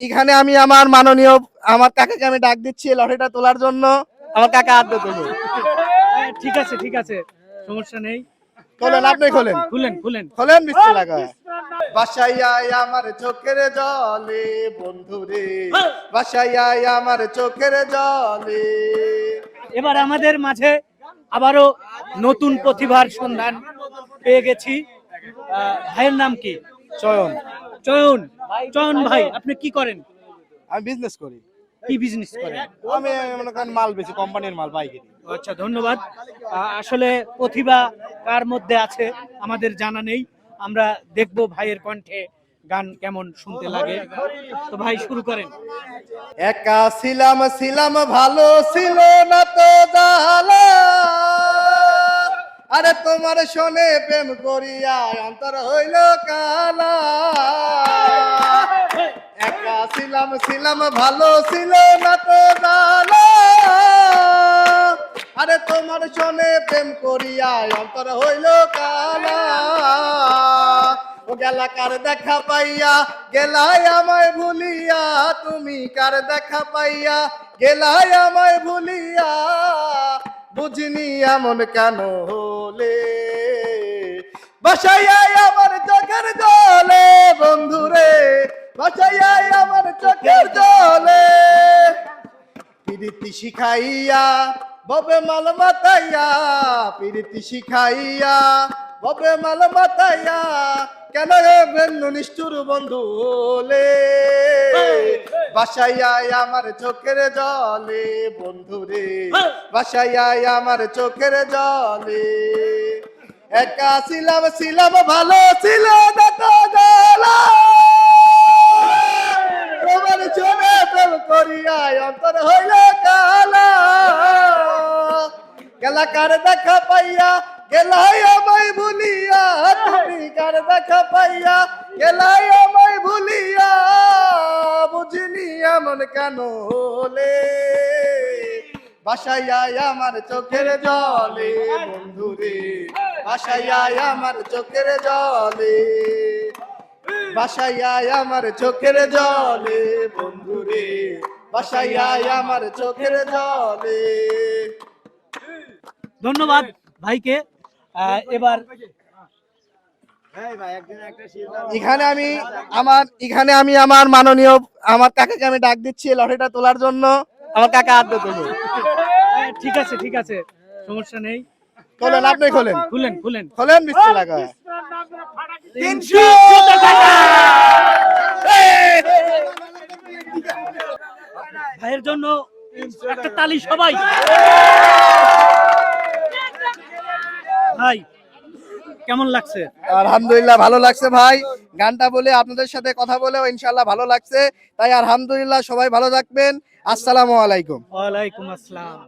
এখানে আমি আমার মাননীয় আমার কাকাকে আমি ডাক দিচ্ছি এই লটারিটা তোলার জন্য। আমার কাকা হাত দিয়ে হ্যাঁ, ঠিক আছে ঠিক আছে। সমস্যা নেই। খোলেন আপনি খোলেন। খুলেন খুলেন। খোলেন বিসমিল্লাহ করে বাসাইয়ায় আমার চোখের জলে বন্ধুরে বাসাইয়ায় আমার চোখের জলে। এবার আমাদের মাঝে আবারও নতুন প্রতিভার সন্ধান পেয়ে গেছি। ভাইয়ের নাম কি? চয়ন। চয়ন। চয়ন ভাই আপনি কি করেন? আমি বিজনেস করি। কি বিজনেস করেন? আমি মনে করেন মাল বেশি কোম্পানির মাল বাইকে আচ্ছা ধন্যবাদ। আসলে প্রতিভা কার মধ্যে আছে আমাদের জানা নেই। আমরা দেখব ভাইয়ের কণ্ঠে গান কেমন শুনতে লাগে। তো ভাই শুরু করেন। একা ছিলাম ছিলাম ভালো ছিল না তো জালা আরে তোমার শোনে প্রেম করিয়া অন্তর হইল কালা। ছিলাম ছিলাম, ভালো ছিল না তো আরে তোমার শোনে প্রেম করিয়া অন্তর হইল কালা। ও গেলা কার দেখা পাইয়া? গেলাই আমায় ভুলিয়া, তুমি কার দেখা পাইয়া? গেলাই আমায় ভুলিয়া, বুঝিনি এমন কেন হলে। বাসাইয়াই আমার চোখের জলে শিখাইয়া ববে মাল মাতাইয়া পিরিতি শিখাইয়া ববে মাল মাতাইয়া কেন হে বন্ধু নিষ্ঠুর বন্ধু ওলে বাসাইয়াই আমার চোখের জলে বন্ধুরে বাসাইয়াই আমার চোখের জলে। একা ছিলাম ছিলাম ভালো ছিল না গেলা কার দেখা পাইয়া? গেলাই আমায় ভুলিয়া, তুমি কার দেখা পাইয়া? গেলাই আমায় ভুলিয়া, বুঝিনি এমন কেন হলে? বাসাইয়াই আমার চোখের জলে, বন্ধুরে বাসাইয়াই আমার চোখের জলে। বাসাইয়াই আমার চোখের জলে, বন্ধুরে বাসাইয়াই আমার চোখের জলে। ধন্যবাদ ভাইকে। এবার এখানে আমি আমার এখানে আমি আমার মাননীয় আমার কাকাকে আমি ডাক দিচ্ছি লটারিটা তোলার জন্য। আমার কাকা হাত দিয়ে হ্যাঁ, ঠিক আছে ঠিক আছে সমস্যা নেই। খোলেন আপনি খোলেন। খুলেন খুলেন। খোলেন বিসমিল্লাহ করে তিনশো! ভাইয়ের জন্য একটা তালি সবাই। ভাই কেমন লাগছে? আলহামদুলিল্লাহ ভালো লাগছে ভাই। গানটা বলে আপনাদের সাথে কথা বলেও ইনশাল্লাহ ভালো লাগছে। তাই আলহামদুলিল্লাহ সবাই ভালো থাকবেন। আসসালামু আলাইকুম। ওয়ালাইকুম আসসালাম।